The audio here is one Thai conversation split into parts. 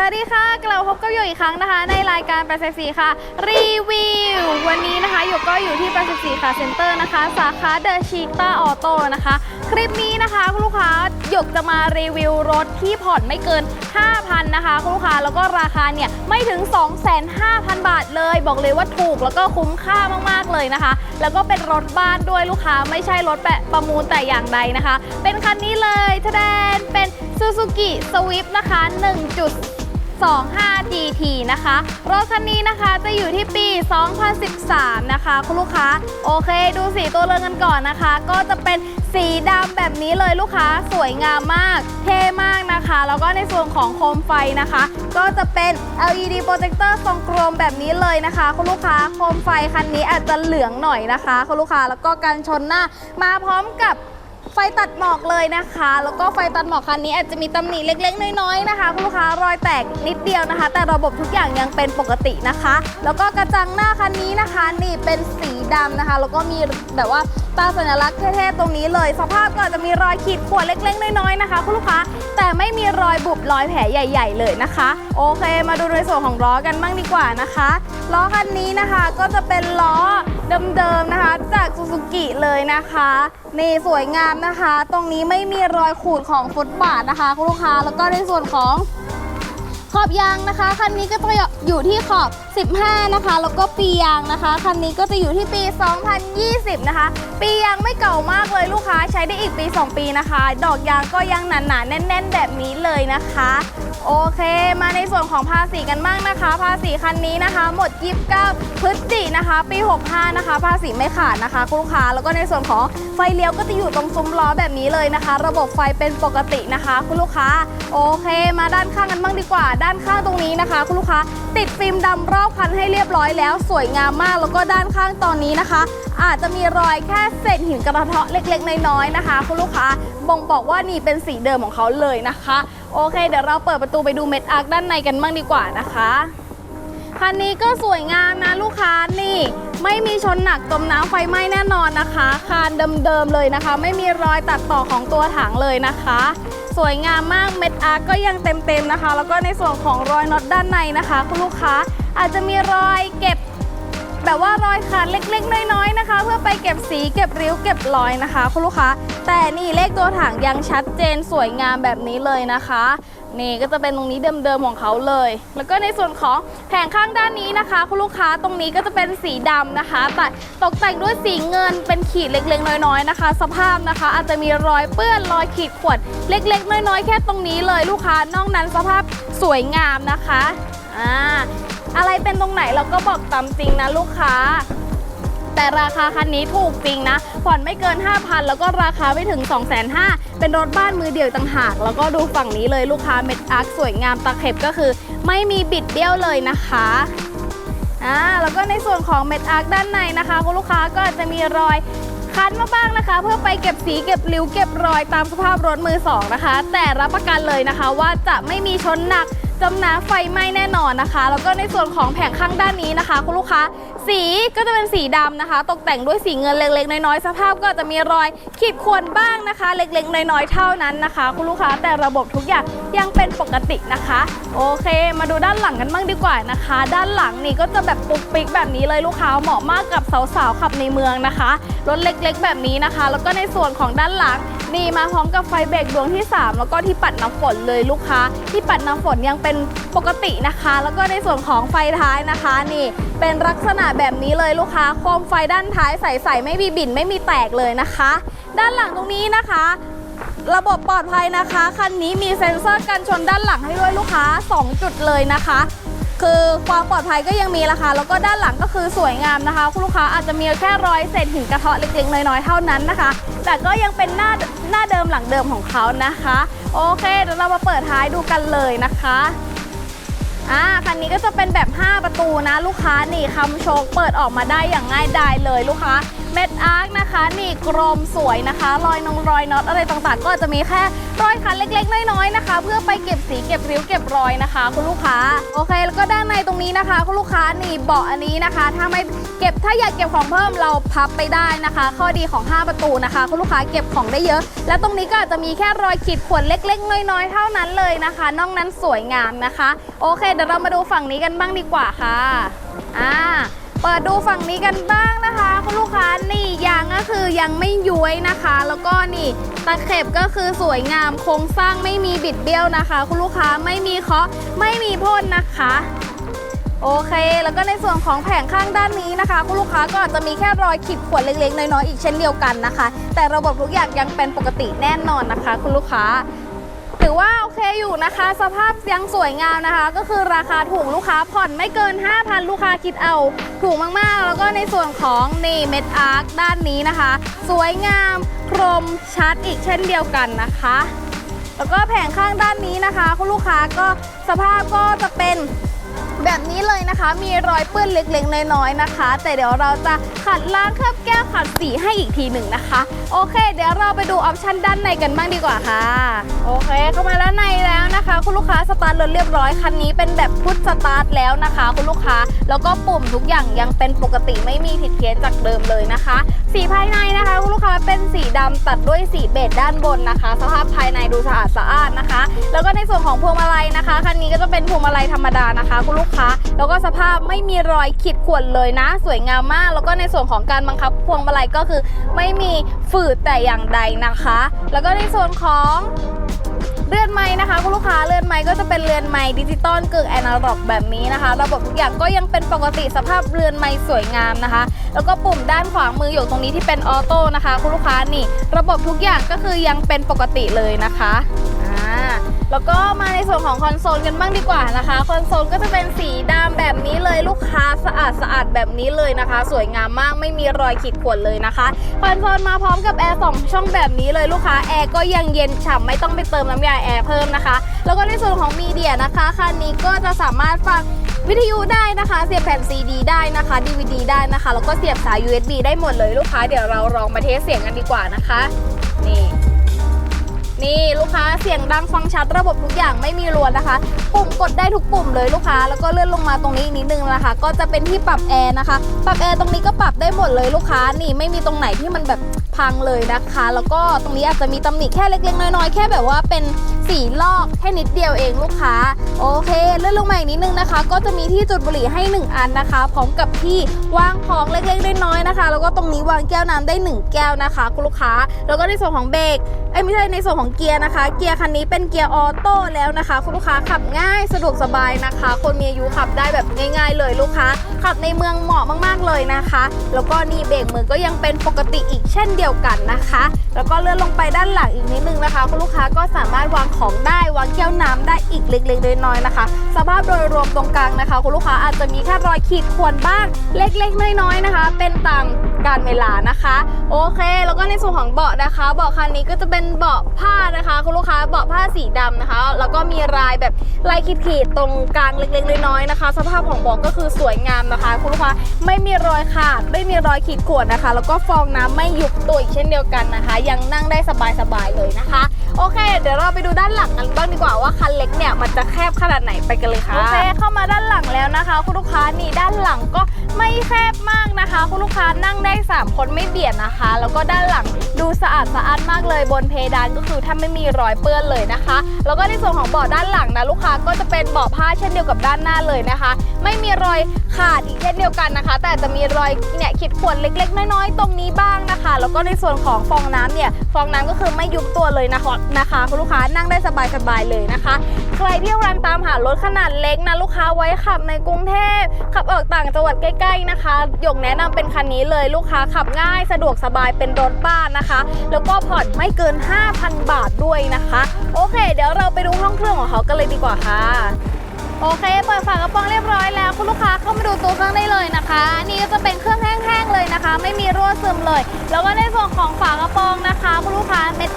สวัสดีค่ะ กลับพบกับโยอีกครั้งนะคะ ในรายการประเสสีค่ะ รีวิว วันนี้นะคะโยก็อยู่ที่ประเสสีค่ะเซ็นเตอร์นะคะ สาขาเดอะชีต้าออโต้นะคะ คลิปนี้นะคะคุณลูกค้าหยกจะมารีวิวรถที่ผ่อนไม่เกิน 5,000 นะคะคุณลูกค้าแล้วก็ราคาเนี่ยไม่ถึง 25,000บาทเลย บอกเลยว่าถูกแล้วก็คุ้มค่ามากๆเลยนะคะ แล้วก็เป็นรถบ้านด้วยลูกค้าไม่ใช่รถแบบประมูลแต่อย่างใดนะคะ เป็นคันนี้เลยทะแดนเป็น Suzuki Swift นะคะ 1. 25 GT นะคะ รถคันนี้นะคะจะอยู่ที่ปี 2013 นะคะ คุณลูกค้า โอเค ดูสีตัวเรือนกันก่อนนะคะ ก็จะเป็นสีดำแบบนี้เลยลูกค้าสวยงามมาก เท่มากนะคะ แล้วก็ในส่วนของโคมไฟนะคะ ก็จะเป็น LED โปรเจคเตอร์ทรงกลมแบบนี้เลยนะคะ คุณลูกค้าโคมไฟคันนี้อาจจะเหลืองหน่อยนะคะ คุณลูกค้าแล้วก็การชนหน้ามาพร้อมกับ ฟตัดหมอกเลยนะคะ แล้วก็ไฟตัดหมอกคันนี้อาจจะมีตำหนิเล็กๆ น้อยๆนะคะคุณลูกค้ารอยแตกนิดเดียวนะคะ แต่ระบบทุกอย่างยังเป็นปกตินะคะ แล้วก็กระจังหน้าคันนี้นะคะ นี่เป็นสีดำนะคะ แล้วก็มีแบบว่า ตาสัญลักษณ์เท่ๆตรงนี้เลย สภาพก็จจะมีรอยขีดข่วนเล็กๆ น้อยๆนะคะคุณลูกค้าแต่ไม่มีรอยบุบรอยแผลใหญ่ ๆ เลยนะคะ โอเค มาดูในส่วนของล้อกันบ้างดีกว่านะคะล้อคันนี้นะคะก็จะเป็นล้อเดิมๆนะคะ จากซูซูกิเลยนะคะนี่สวยงามนะคะ ตรงนี้ไม่มีรอยขูดของฟุตบาทนะคะคุณลูกค้าแล้วก็ในส่วนของขอบยางนะคะคันนี้ก็จะ อยู่ที่ขอบ 15 นะคะ แล้วก็ปียางนะคะ คันนี้ก็จะอยู่ที่ปี 2020 นะคะ ปียางไม่เก่ามากเลยลูกค้าใช้ได้อีกปี 2 ปีนะคะ ดอกยางก็ยังหนาๆแน่น ๆ แบบนี้เลยนะคะ โอเค มาในส่วนของภาษีกันบ้างนะคะ ภาษีคันนี้นะคะ หมด 29 พฤศจินะคะ ปี 65 นะคะ ภาษีไม่ขาดนะคะคุณลูกค้า แล้วก็ในส่วนของไฟเลี้ยวก็จะอยู่ตรงซุ้มล้อแบบนี้เลยนะคะ ระบบไฟเป็นปกตินะคะ คุณลูกค้า โอเค มาด้านข้างกันบ้างดีกว่า ด้านข้างตรงนี้นะคะ คุณลูกค้า ติดฟิล์มดำรอบคันให้เรียบร้อยแล้ว สวยงามมาก แล้วก็ด้านข้างตอนนี้นะคะ อาจจะมีรอยแค่เศษหินกระเทาะเล็กๆน้อยๆนะคะ คุณลูกค้า บ่งบอกว่านี่เป็นสีเดิมของเขาเลยนะคะ โอเค เดี๋ยวเราเปิดประตูไปดูเม็ดอาร์คด้านในกันบ้างดีกว่านะคะคันนี้ก็สวยงามนะลูกค้านี่ ไม่มีชนหนักจมน้ำไฟไหม้แน่นอนนะคะ คานเดิมๆเลยนะคะ ไม่มีรอยตัดต่อของตัวถังเลยนะคะ สวยงามมากเม็ดอาร์คก็ยังเต็มๆนะคะ แล้วก็ในส่วนของรอยน็อตด้านในนะคะ คุณลูกค้าอาจจะมีรอยเก็บ แบบว่ารอยขาดเล็กๆ น้อยๆนะคะ เพื่อไปเก็บสีเก็บริ้วเก็บรอยนะคะ คุณลูกค้า แต่นี่เลขตัวถังยังชัดเจนสวยงามแบบนี้เลยนะคะ นี่ก็จะเป็นตรงนี้เดิมๆของเขาเลย แล้วก็ในส่วนของแผงข้างด้านนี้นะคะ คุณลูกค้าตรงนี้ก็จะเป็นสีดำนะคะแต่ตกแต่งด้วยสีเงินเป็นขีดเล็กๆ น้อยๆนะคะ สภาพนะคะ อาจจะมีรอยเปื้อนรอยขีดข่วนเล็กๆ น้อยๆ แค่ตรงนี้เลยลูกค้านอกนั้นสภาพสวยงามนะคะอ่า อะไรเป็นตรงไหนเราก็บอกตามจริงนะลูกค้า แต่ราคาคันนี้ถูกจริงนะ ผ่อนไม่เกิน 5,000 แล้วก็ราคาไม่ถึง 2,500เป็นรถบ้านมือเดียวต่างหาก แล้วก็ดูฝั่งนี้เลยลูกค้าเม็ดอาร์คสวยงามตะเข็บก็คือ ไม่มีบิดเบี้ยวเลยนะคะอ่าแล้วก็ในส่วนของเม็ดอาร์คด้านในนะคะคุณลูกค้าก็จจะมีรอยคันมาบ้างนะคะ เพื่อไปเก็บสีเก็บริ้วเก็บรอยตามสภาพรถมือสองนะคะ แต่รับประกันเลยนะคะว่าจะไม่มีชนหนัก จมน้ำไฟไหม้แน่นอนนะคะ แล้วก็ในส่วนของแผงข้างด้านนี้นะคะ คุณลูกค้าสีก็จะเป็นสีดำนะคะ ตกแต่งด้วยสีเงินเล็กๆ น้อยๆ สภาพก็จะมีรอยขีดข่วนบ้างนะคะ เล็กๆ น้อยๆ เท่านั้นนะคะ คุณลูกค้าแต่ระบบทุกอย่างยังเป็นปกตินะคะ โอเค มาดูด้านหลังกันบ้างดีกว่านะคะ ด้านหลังนี่ก็จะแบบปุกปิกแบบนี้เลยลูกค้าเหมาะมากกับสาวๆขับในเมืองนะคะรถเล็กๆ แบบนี้นะคะ แล้วก็ในส่วนของด้านหลัง นี่มาพร้อมกับไฟเบรกดวงที่ 3 แล้วก็ที่ปัดน้ำฝนเลยลูกค้า ที่ปัดน้ำฝนยังเป็นปกตินะคะ แล้วก็ในส่วนของไฟท้ายนะคะนี่เป็นลักษณะแบบนี้เลยลูกค้าโคมไฟด้านท้ายใสๆไม่มีบิ่นไม่มีแตกเลยนะคะ ด้านหลังตรงนี้นะคะ ระบบปลอดภัยนะคะคันนี้มีเซ็นเซอร์กันชนด้านหลังให้ด้วยลูกค้า 2 จุดเลยนะคะ คือความปลอดภัยก็ยังมีราคาแล้วก็ด้านหลังก็คือสวยงามนะคะ คุณลูกค้าอาจจะมีแค่รอยเศษหินกระเทาะเล็กๆน้อยๆเท่านั้นนะคะ แต่ก็ยังเป็นหน้าหน้าเดิมหลังเดิมของเขานะคะ โอเคเดี๋ยวเรามาเปิดท้ายดูกันเลยนะคะ อ่าคันนี้ก็จะเป็นแบบ 5 ประตูนะลูกค้านี่คำโชคเปิดออกมาได้อย่างง่ายดายเลยลูกค้าเม็ดอาร์คนะคะนี่กรมสวยนะคะ รอยนงรอยน็อตอะไรต่างๆ ก็จะมีแค่รอยคันเล็กๆ น้อยๆนะคะ เพื่อไปเก็บสีเก็บริ้วเก็บรอยนะคะ คุณลูกค้าโอเค แล้วก็ด้านในตรงนี้นะคะ คุณลูกค้านี่เบาะอันนี้นะคะ ถ้าไม่เก็บถ้าอยากเก็บของเพิ่มเราพับไปได้นะคะ ข้อดีของ 5 ประตูนะคะ คุณลูกค้าเก็บของได้เยอะ และตรงนี้ก็อาจจะมีแค่รอยขีดข่วนเล็ก ๆ น้อยๆเท่านั้นเลยนะคะนอกนั้นสวยงามนะคะ โอเคเดี๋ยวเรามาดูฝั่งนี้กันบ้างดีกว่าค่ะอ่าเปิดดูฝั่งนี้กันบ้างนะคะคุณลูกค้านี่ยางก็คือยังไม่ย้วยนะคะ แล้วก็นี่ตะเข็บก็คือสวยงามโครงสร้างไม่มีบิดเบี้ยวนะคะ คุณลูกค้าไม่มีเคาะไม่มีพ่นนะคะโอเค แล้วก็ในส่วนของแผงข้างด้านนี้นะคะ คุณลูกค้าก็อาจจะมีแค่รอยขีดข่วนเล็กๆ น้อยๆอีกเช่นเดียวกันนะคะ แต่ระบบทุกอย่างยังเป็นปกติแน่นอนนะคะ คุณลูกค้า ถือว่าโอเคอยู่นะคะ สภาพยังสวยงามนะคะ ก็คือราคาถูกลูกค้าผ่อนไม่เกิน 5,000 ลูกค้าคิดเอา ถูกมากๆ แล้วก็ในส่วนของนี่เม็ดอาร์คด้านนี้นะคะ สวยงามคมชัดอีกเช่นเดียวกันนะคะ แล้วก็แผงข้างด้านนี้นะคะ คุณลูกค้าก็สภาพก็จะเป็น แบบนี้เลยนะคะ มีรอยเปื้อนเล็กๆน้อยๆนะคะ แต่เดี๋ยวเราจะขัดล้างเคลือบแก้วขัดสีให้อีกทีหนึ่งนะคะ โอเค เดี๋ยวเราไปดูออปชันด้านในกันบ้างดีกว่าค่ะ โอเค เข้ามาด้านในแล้วนะคะ คุณลูกค้าสตาร์ทรถเรียบร้อยคันนี้เป็นแบบพุทสตาร์ทแล้วนะคะ คุณลูกค้าแล้วก็ปุ่มทุกอย่างยังเป็นปกติไม่มีผิดเพี้ยนจากเดิมเลยนะคะ สีภายในนะคะ คุณลูกค้าเป็นสีดำตัดด้วยสีเบจด้านบนนะคะ สภาพภายในดูสะอาดสะอาดนะคะ แล้วก็ในส่วนของพวงมาลัยนะคะคันนี้ก็จะเป็นพวงมาลัยธรรมดานะคะ คุณลูกค้าแล้วก็สภาพไม่มีรอยขีดข่วนเลยนะ สวยงามมาก แล้วก็ในส่วนของการบังคับพวงมาลัยก็คือไม่มีฝืดแต่อย่างใดนะคะ แล้วก็ในส่วนของเรือนไม้นะคะคุณลูกค้าเรือนไม้ก็จะเป็นเรือนไม้ดิจิตอลกึ่งแอนาล็อกแบบนี้นะคะ ระบบทุกอย่างก็ยังเป็นปกติสภาพเรือนไม้สวยงามนะคะ แล้วก็ปุ่มด้านขวามืออยู่ตรงนี้ที่เป็นออโต้นะคะคุณลูกค้านี่ ระบบทุกอย่างก็คือยังเป็นปกติเลยนะคะ แล้วก็มาในส่วนของคอนโซลกันบ้างดีกว่านะคะ คอนโซลก็จะเป็นสีดำแบบนี้เลยลูกค้าสะอาดสะอาดแบบนี้เลยนะคะ สวยงามมากไม่มีรอยขีดข่วนเลยนะคะ คอนโซลมาพร้อมกับแอร์สองช่องแบบนี้เลยลูกค้าแอร์ก็ยังเย็นฉ่ำไม่ต้องไปเติมน้ำยาแอร์เพิ่มนะคะ แล้วก็ในส่วนของมีเดียนะคะคันนี้ก็จะสามารถฟังวิทยุได้นะคะ เสียบแผ่น CD ได้นะคะ DVD ได้นะคะ แล้วก็เสียบสาย USB ได้หมดเลยลูกค้า เดี๋ยวเราลองมาเทสเสียงกันดีกว่านะคะ นี่ นี่ลูกค้าเสียงดังฟังชัดระบบทุกอย่างไม่มีรวนนะคะ ปุ่มกดได้ทุกปุ่มเลยลูกค้า แล้วก็เลื่อนลงมาตรงนี้อีกนิดนึงนะคะ ก็จะเป็นที่ปรับแอร์นะคะ ปรับแอร์ตรงนี้ก็ปรับได้หมดเลยลูกค้านี่ไม่มีตรงไหนที่มันแบบพังเลยนะคะ แล้วก็ตรงนี้อาจจะมีตำหนิแค่เล็กๆน้อยๆแค่แบบว่าเป็นสีลอกแค่นิดเดียวเองลูกค้า โอเคเลื่อนลงมาอีกนิดนึงนะคะ ก็จะมีที่จุดบุหรี่ให้ 1 อันนะคะ พร้อมกับที่วางของเล็กๆน้อยๆนะคะ แล้วก็ตรงนี้วางแก้วน้ำได้ 1 แก้วนะคะคุณลูกค้า แล้วก็ในส่วนของเบรกเอ้ไม่ใช่ในส่วนของเกียร์นะคะ เกียร์คันนี้เป็นเกียร์ออโต้แล้วนะคะ คุณลูกค้าขับง่ายสะดวกสบายนะคะ คนมีอายุขับได้แบบง่าย ๆ เลยลูกค้า ขับในเมืองเหมาะมากๆเลยนะคะ แล้วก็นี่เบรกมือก็ยังเป็นปกติอีกเช่นเดียวกันนะคะ แล้วก็เลื่อนลงไปด้านหลังอีกนิดนึงนะคะ คุณลูกค้าก็สามารถวางของได้วางแก้วน้ำได้อีกเล็กๆน้อยๆนะคะ สภาพโดยรวมตรงกลางนะคะ คุณลูกค้าอาจจะมีแค่รอยขีดข่วนบ้างเล็กๆน้อยๆนะคะ เป็นตามการเวลานะคะ โอเค แล้วก็ในส่วนของเบาะนะคะ เบาะคันนี้ก็จะเป็นเบาะผ้านะคะ คุณลูกค้าเบาะผ้าสีดำนะคะ แล้วก็มีลายแบบลายขีดๆตรงกลางเล็กๆน้อยๆนะคะ สภาพของเบาะก็คือสวยงามนะคะ คุณลูกค้าไม่มีรอยขาด ไม่มีรอยขีดข่วนนะคะ แล้วก็ฟองน้ำไม่ยุบตัวอีกเช่นเดียวกันนะคะ ยังนั่งได้สบายๆเลยนะคะโอเค เดี๋ยวเราไปดูด้านหลังกันบ้างดีกว่าว่าคันเล็กเนี่ยมันจะแคบขนาดไหนไปกันเลยค่ะโอเคเข้ามาด้านหลังแล้วนะคะ คุณลูกค้านี่ด้านหลังก็ไม่แคบมากนะคะ คุณลูกค้านั่งได้ 3 คนไม่เบียดนะคะ แล้วก็ด้านหลังดูสะอาดสะอาดมากเลยบนเพดานก็คือถ้าไม่มีรอยเปื้อนเลยนะคะ แล้วก็ในส่วนของเบาะด้านหลังนะลูกค้าก็จะเป็นเบาะผ้าเช่นเดียวกับด้านหน้าเลยนะคะ ไม่มีรอยขาดอีกเช่นเดียวกันนะคะ แต่จะมีรอยเนี่ยขีดข่วนเล็ก ๆ น้อยๆตรงนี้บ้างนะคะ แล้วก็ในส่วนของฟองน้ำเนี่ยฟองน้ำก็คือไม่ยุบตัวเลยนะคะนะคะคุณลูกค้านั่งได้สบายๆเลยนะคะ ใครที่กำลังตามหารถขนาดเล็กนะลูกค้าไว้ขับในกรุงเทพขับออกต่างจังหวัดใกล้ ๆนะคะหยกแนะนำเป็นคันนี้เลยลูกค้าขับง่ายสะดวกสบายเป็นรถบ้านนะคะ แล้วก็ผ่อนไม่เกิน 5,000 บาทด้วยนะคะ โอเค เดี๋ยวเราไปดูห้องเครื่องของเขากันเลยดีกว่าค่ะโอเค เปิดฝากระโปรงเรียบร้อยแล้ว คุณลูกค้าเข้ามาดูตัวเครื่องได้เลยนะคะ นี่จะเป็นเครื่องแห้งๆเลยนะคะ ไม่มีรั่วซึมเลย แล้วก็ในส่วนของฝากระโปรงนะคะคุณ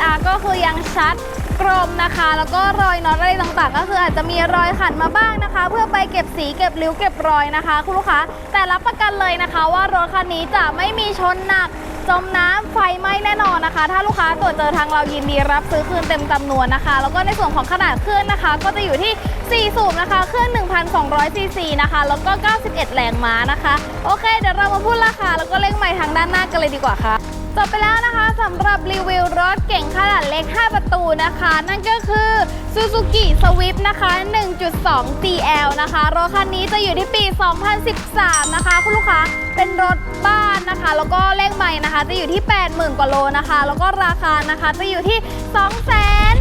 ลูกค้าเม็ดอาร์ก็คือยังชัดกรมนะคะ แล้วก็รอยน็อตอะไรต่างๆ ก็คืออาจจะมีรอยขัดมาบ้างนะคะ เพื่อไปเก็บสีเก็บริ้วเก็บรอยนะคะ คุณลูกค้าแต่รับประกันเลยนะคะ ว่ารถคันนี้จะไม่มีชนหนักจมน้ำไฟไหม้แน่นอนนะคะ ถ้าลูกค้าตรวจเจอทางเรายินดีรับซื้อคืนเต็มจำนวนนะคะ แล้วก็ในส่วนของขนาดเครื่องนะคะ ก็จะอยู่ที่4สูบนะคะเครื่อง1,200ซีซีนะคะ แล้วก็ 91 แรงม้านะคะ โอเค เดี๋ยวเรามาพูดราคาแล้วก็เลขใหม่ทางด้านหน้ากันเลยดีกว่าค่ะ จบไปแล้วนะคะสำหรับรีวิวรถเก่งขนาดเล็ก 5 ประตูนะคะ นั่นก็คือ Suzuki Swift นะคะ 1.2 TL นะคะ รถคันนี้จะอยู่ที่ปี 2013 นะคะ คุณลูกค้าเป็นรถบ้านนะคะ แล้วก็เลขใหม่นะคะ จะอยู่ที่ 80,000 กว่าโลนะคะ แล้วก็ราคานะคะจะอยู่ที่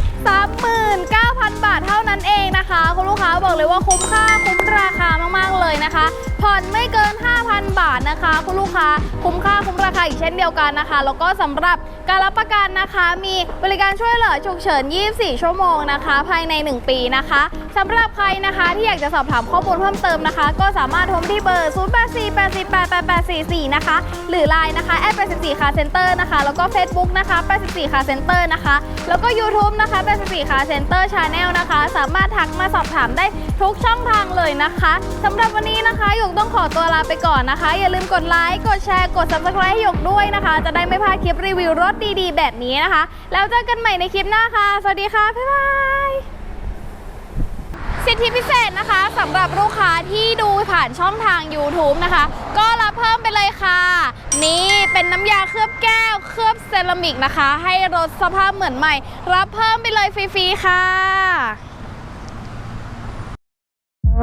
239,000 บาทเท่านั้นเองนะคะ คุณลูกค้าบอกเลยว่าคุ้มค่าคุ้มราคามากๆเลยนะคะ ผ่อนไม่เกิน 5,000 บาทนะคะ คุณลูกค้าคุ้มค่าคุ้มราคาอีกเช่นเดียวกันนะคะ แล้วก็สำหรับการรับประกันนะคะ มีบริการช่วยเหลือฉุกเฉิน 24 ชั่วโมงนะคะ ภายใน 1 ปีนะคะสำหรับใครนะคะที่อยากจะสอบถามข้อมูลเพิ่มเติมนะคะ ก็สามารถโทรที่เบอร์ 0848488844 นะคะ หรือ Line นะคะแอด84 Car Center นะคะ แล้วก็ Facebook นะคะ84 Car Center นะคะ แล้วก็ YouTube นะคะ84 Car Center Channel นะคะ สามารถทักมาสอบถามได้ทุกช่องทางเลยนะคะสำหรับวันนี้นะคะหยกต้องขอตัวลาไปก่อนนะคะ อย่าลืมกดไลค์กดแชร์กด Subscribe ให้หยกด้วยนะคะ จะได้ไม่พลาดคลิปรีวิวรถดีๆ แบบนี้นะคะ แล้วเจอกันใหม่ในคลิปหน้าค่ะ สวัสดีค่ะ บ๊ายบายสิทธิพิเศษนะคะสำหรับลูกค้าที่ดูผ่านช่องทาง YouTube นะคะ ก็รับเพิ่มไปเลยค่ะ นี่เป็นน้ำยาเคลือบแก้ว เคลือบเซรามิกนะคะ ให้รถสภาพเหมือนใหม่ รับเพิ่มไปเลยฟรีๆค่ะ ส